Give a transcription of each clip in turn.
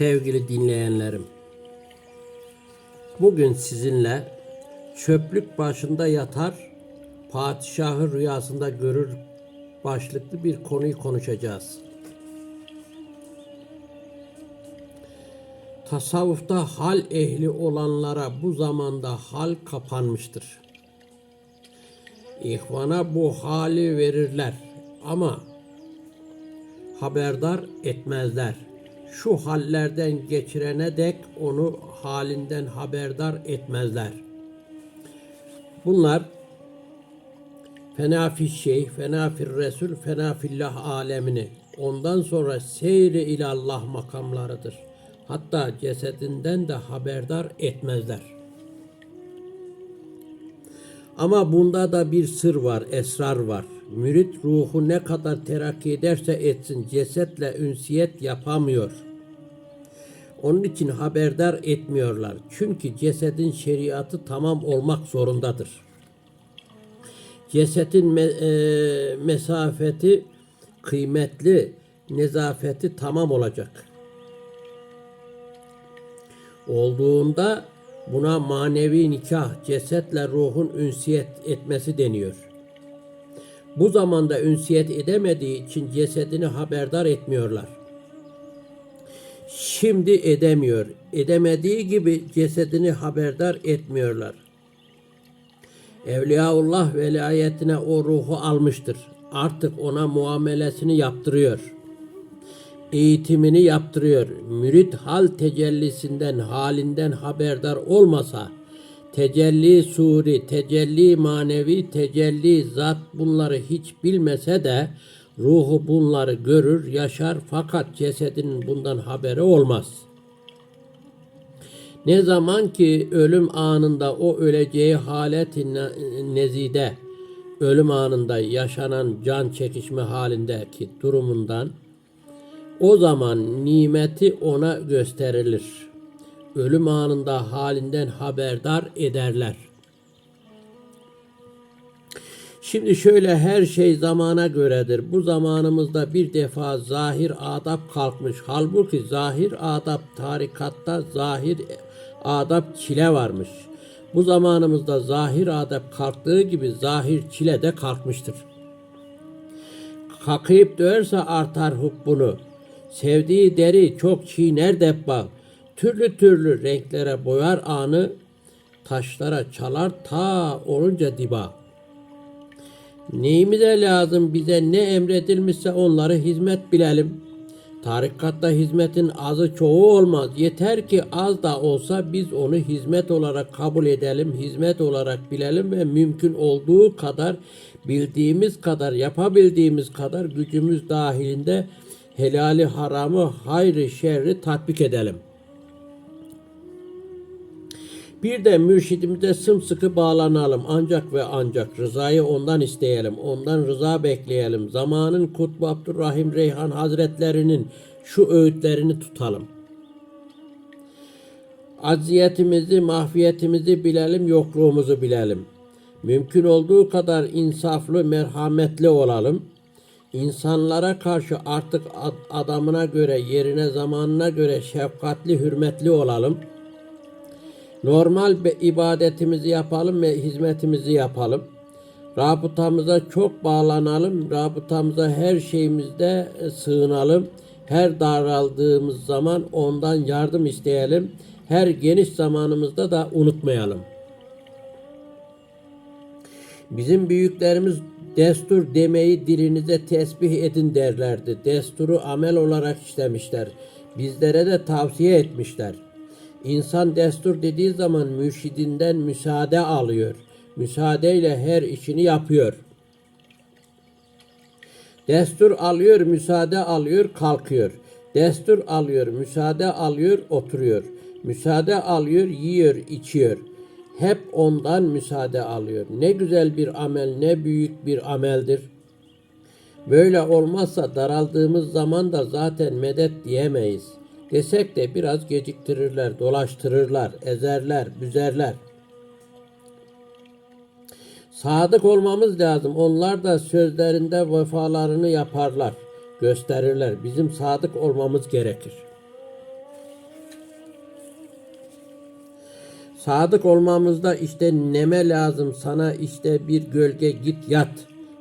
Sevgili dinleyenlerim, bugün sizinle çöplük başında yatar, padişahı rüyasında görür başlıklı bir konuyu konuşacağız. Tasavvufta hal ehli olanlara bu zamanda hal kapanmıştır. İhvana bu hali verirler ama haberdar etmezler. Şu hallerden geçirene dek onu halinden haberdar etmezler. Bunlar fena fi şeyh, fena fir resul, fena fillah alemini. Ondan sonra seyri ilallah makamlarıdır. Hatta cesedinden de haberdar etmezler. Ama bunda da bir sır var, esrar var. Mürit ruhu ne kadar terakki ederse etsin cesetle ünsiyet yapamıyor. Onun için haberdar etmiyorlar. Çünkü cesedin şeriatı tamam olmak zorundadır. Cesetin me- e, mesafeti kıymetli, nezafeti tamam olacak. Olduğunda buna manevi nikah, cesetle ruhun ünsiyet etmesi deniyor. Bu zamanda ünsiyet edemediği için cesedini haberdar etmiyorlar. Şimdi edemiyor. Edemediği gibi cesedini haberdar etmiyorlar. Evliyaullah velayetine o ruhu almıştır. Artık ona muamelesini yaptırıyor. Eğitimini yaptırıyor. Mürit hal tecellisinden, halinden haberdar olmasa, tecelli suri, tecelli manevi, tecelli zat bunları hiç bilmese de ruhu bunları görür, yaşar fakat cesedinin bundan haberi olmaz. Ne zaman ki ölüm anında o öleceği haleti ne- nezide, ölüm anında yaşanan can çekişme halindeki durumundan o zaman nimeti ona gösterilir. Ölüm anında halinden haberdar ederler. Şimdi şöyle her şey zamana göredir. Bu zamanımızda bir defa zahir adap kalkmış. Halbuki zahir adap tarikatta zahir adap çile varmış. Bu zamanımızda zahir adap kalktığı gibi zahir çile de kalkmıştır. Kakayıp döverse artar hukbunu. Sevdiği deri çok çiğner debba. Türlü türlü renklere boyar anı. Taşlara çalar ta olunca diba. Neyimize lazım bize ne emredilmişse onları hizmet bilelim. Tarikatta hizmetin azı çoğu olmaz. Yeter ki az da olsa biz onu hizmet olarak kabul edelim, hizmet olarak bilelim ve mümkün olduğu kadar bildiğimiz kadar, yapabildiğimiz kadar gücümüz dahilinde helali haramı, hayrı şerri tatbik edelim. Bir de mürşidimize sımsıkı bağlanalım ancak ve ancak rızayı ondan isteyelim, ondan rıza bekleyelim. Zamanın Kutbu Abdurrahim Reyhan Hazretlerinin şu öğütlerini tutalım. Acziyetimizi, mahfiyetimizi bilelim, yokluğumuzu bilelim. Mümkün olduğu kadar insaflı, merhametli olalım. İnsanlara karşı artık ad- adamına göre, yerine, zamanına göre şefkatli, hürmetli olalım. Normal ibadetimizi yapalım ve hizmetimizi yapalım. Rabıtamıza çok bağlanalım. Rabıtamıza her şeyimizde e, sığınalım. Her daraldığımız zaman ondan yardım isteyelim. Her geniş zamanımızda da unutmayalım. Bizim büyüklerimiz destur demeyi dilinize tesbih edin derlerdi. Desturu amel olarak işlemişler. Bizlere de tavsiye etmişler. İnsan destur dediği zaman mürşidinden müsaade alıyor. Müsaadeyle her işini yapıyor. Destur alıyor, müsaade alıyor, kalkıyor. Destur alıyor, müsaade alıyor, oturuyor. Müsaade alıyor, yiyor, içiyor. Hep ondan müsaade alıyor. Ne güzel bir amel, ne büyük bir ameldir. Böyle olmazsa daraldığımız zaman da zaten medet diyemeyiz. Desek de biraz geciktirirler, dolaştırırlar, ezerler, büzerler. Sadık olmamız lazım. Onlar da sözlerinde vefalarını yaparlar, gösterirler. Bizim sadık olmamız gerekir. Sadık olmamızda işte neme lazım sana işte bir gölge git yat.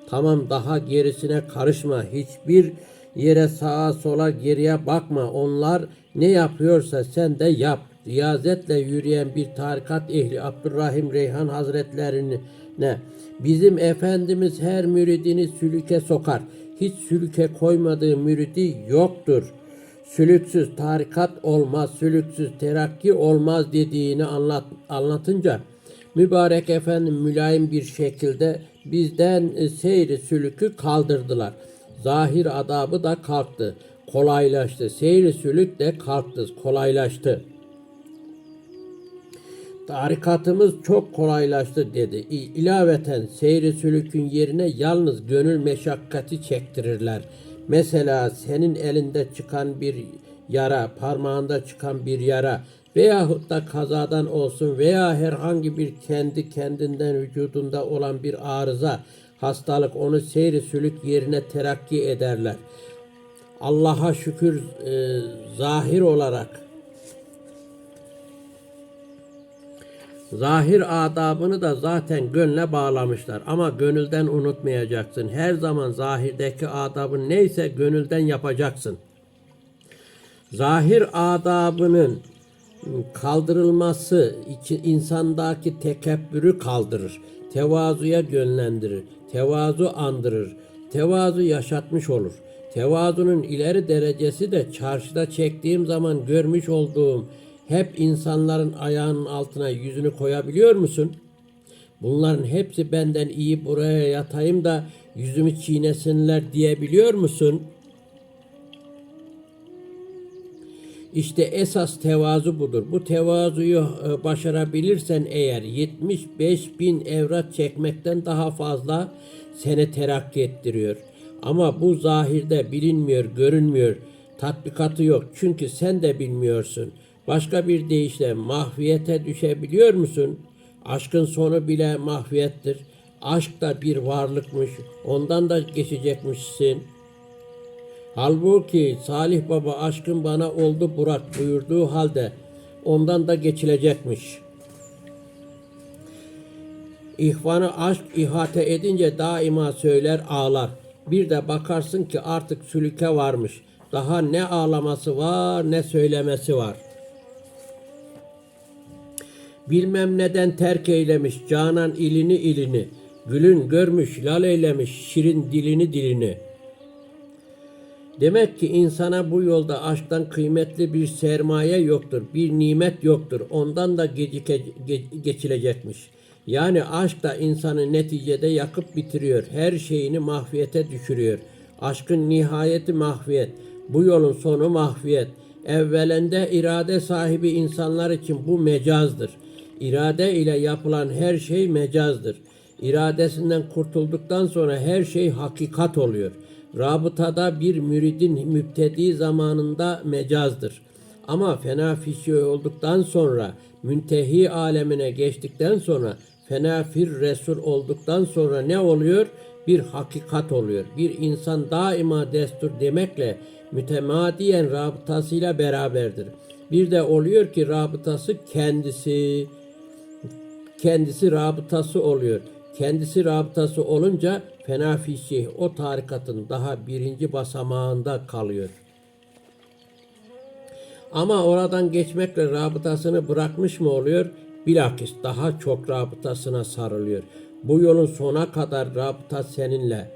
Tamam daha gerisine karışma. Hiçbir yere sağa sola geriye bakma. Onlar ne yapıyorsa sen de yap. Riyazetle yürüyen bir tarikat ehli Abdurrahim Reyhan Hazretlerine bizim Efendimiz her müridini sülüke sokar. Hiç sülüke koymadığı müridi yoktur. Sülüksüz tarikat olmaz, sülüksüz terakki olmaz dediğini anlat, anlatınca mübarek efendim mülayim bir şekilde bizden e, seyri sülükü kaldırdılar. Zahir adabı da kalktı, kolaylaştı. Seyri sülük de kalktı, kolaylaştı. Tarikatımız çok kolaylaştı dedi. İlaveten seyri sülükün yerine yalnız gönül meşakkati çektirirler. Mesela senin elinde çıkan bir yara, parmağında çıkan bir yara veyahut da kazadan olsun veya herhangi bir kendi kendinden vücudunda olan bir arıza, hastalık onu seyri sülük yerine terakki ederler. Allah'a şükür e, zahir olarak Zahir adabını da zaten gönle bağlamışlar. Ama gönülden unutmayacaksın. Her zaman zahirdeki adabın neyse gönülden yapacaksın. Zahir adabının kaldırılması insandaki tekebbürü kaldırır. Tevazuya yönlendirir. Tevazu andırır. Tevazu yaşatmış olur. Tevazunun ileri derecesi de çarşıda çektiğim zaman görmüş olduğum hep insanların ayağının altına yüzünü koyabiliyor musun? Bunların hepsi benden iyi buraya yatayım da yüzümü çiğnesinler diyebiliyor musun? İşte esas tevazu budur. Bu tevazuyu e, başarabilirsen eğer 75 bin evrat çekmekten daha fazla seni terakki ettiriyor. Ama bu zahirde bilinmiyor, görünmüyor. Tatbikatı yok. Çünkü sen de bilmiyorsun. Başka bir deyişle mahviyete düşebiliyor musun? Aşkın sonu bile mahviyettir. Aşk da bir varlıkmış. Ondan da geçecekmişsin. Halbuki Salih Baba aşkın bana oldu Burak buyurduğu halde ondan da geçilecekmiş. İhvanı aşk ihate edince daima söyler ağlar. Bir de bakarsın ki artık sülüke varmış. Daha ne ağlaması var ne söylemesi var. Bilmem neden terk eylemiş canan ilini ilini. Gülün görmüş lal eylemiş şirin dilini dilini.'' Demek ki insana bu yolda aşktan kıymetli bir sermaye yoktur, bir nimet yoktur. Ondan da gecike, ge- geçilecekmiş. Yani aşk da insanı neticede yakıp bitiriyor. Her şeyini mahviyete düşürüyor. Aşkın nihayeti mahviyet. Bu yolun sonu mahviyet. Evvelende irade sahibi insanlar için bu mecazdır. İrade ile yapılan her şey mecazdır. İradesinden kurtulduktan sonra her şey hakikat oluyor. Rabıtada bir müridin müptedi zamanında mecazdır. Ama fena fişi olduktan sonra, müntehi alemine geçtikten sonra, fena fir resul olduktan sonra ne oluyor? Bir hakikat oluyor. Bir insan daima destur demekle mütemadiyen rabıtasıyla beraberdir. Bir de oluyor ki rabıtası kendisi, kendisi rabıtası oluyor. Kendisi rabıtası olunca fena fişih o tarikatın daha birinci basamağında kalıyor. Ama oradan geçmekle rabıtasını bırakmış mı oluyor? Bilakis daha çok rabıtasına sarılıyor. Bu yolun sona kadar rabıta seninle.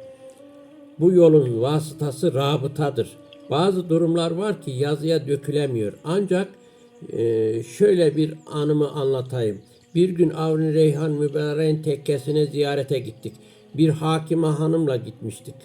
Bu yolun vasıtası rabıtadır. Bazı durumlar var ki yazıya dökülemiyor. Ancak e, şöyle bir anımı anlatayım. Bir gün Avni Reyhan Mübarek'in tekkesine ziyarete gittik. Bir hakime hanımla gitmiştik.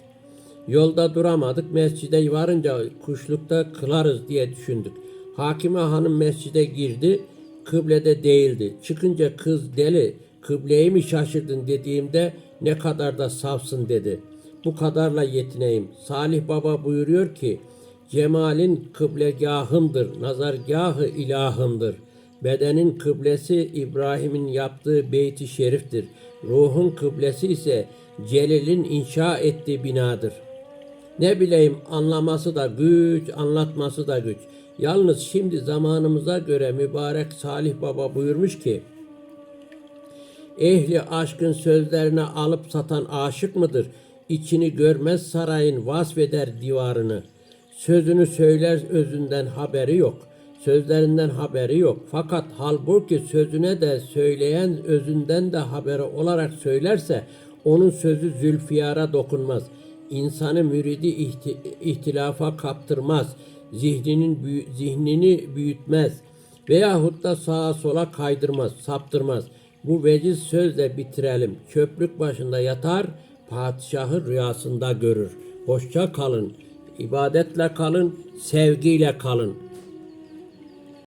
Yolda duramadık. Mescide varınca kuşlukta kılarız diye düşündük. Hakime hanım mescide girdi. Kıblede değildi. Çıkınca kız deli kıbleyi mi şaşırdın dediğimde ne kadar da safsın dedi. Bu kadarla yetineyim. Salih Baba buyuruyor ki Cemalin kıblegahındır, nazargahı ilahındır. Bedenin kıblesi İbrahim'in yaptığı beyti şeriftir. Ruhun kıblesi ise Celil'in inşa ettiği binadır. Ne bileyim anlaması da güç, anlatması da güç. Yalnız şimdi zamanımıza göre mübarek Salih Baba buyurmuş ki, Ehli aşkın sözlerine alıp satan aşık mıdır? İçini görmez sarayın vasfeder divarını. Sözünü söyler özünden haberi yok. Sözlerinden haberi yok. Fakat halbuki sözüne de söyleyen özünden de haberi olarak söylerse onun sözü zülfiyara dokunmaz. İnsanı müridi ihti- ihtilafa kaptırmaz. Zihninin büyü- zihnini büyütmez veyahut da sağa sola kaydırmaz, saptırmaz. Bu veciz sözle bitirelim. Çöplük başında yatar, padişahı rüyasında görür. Hoşça kalın, ibadetle kalın, sevgiyle kalın.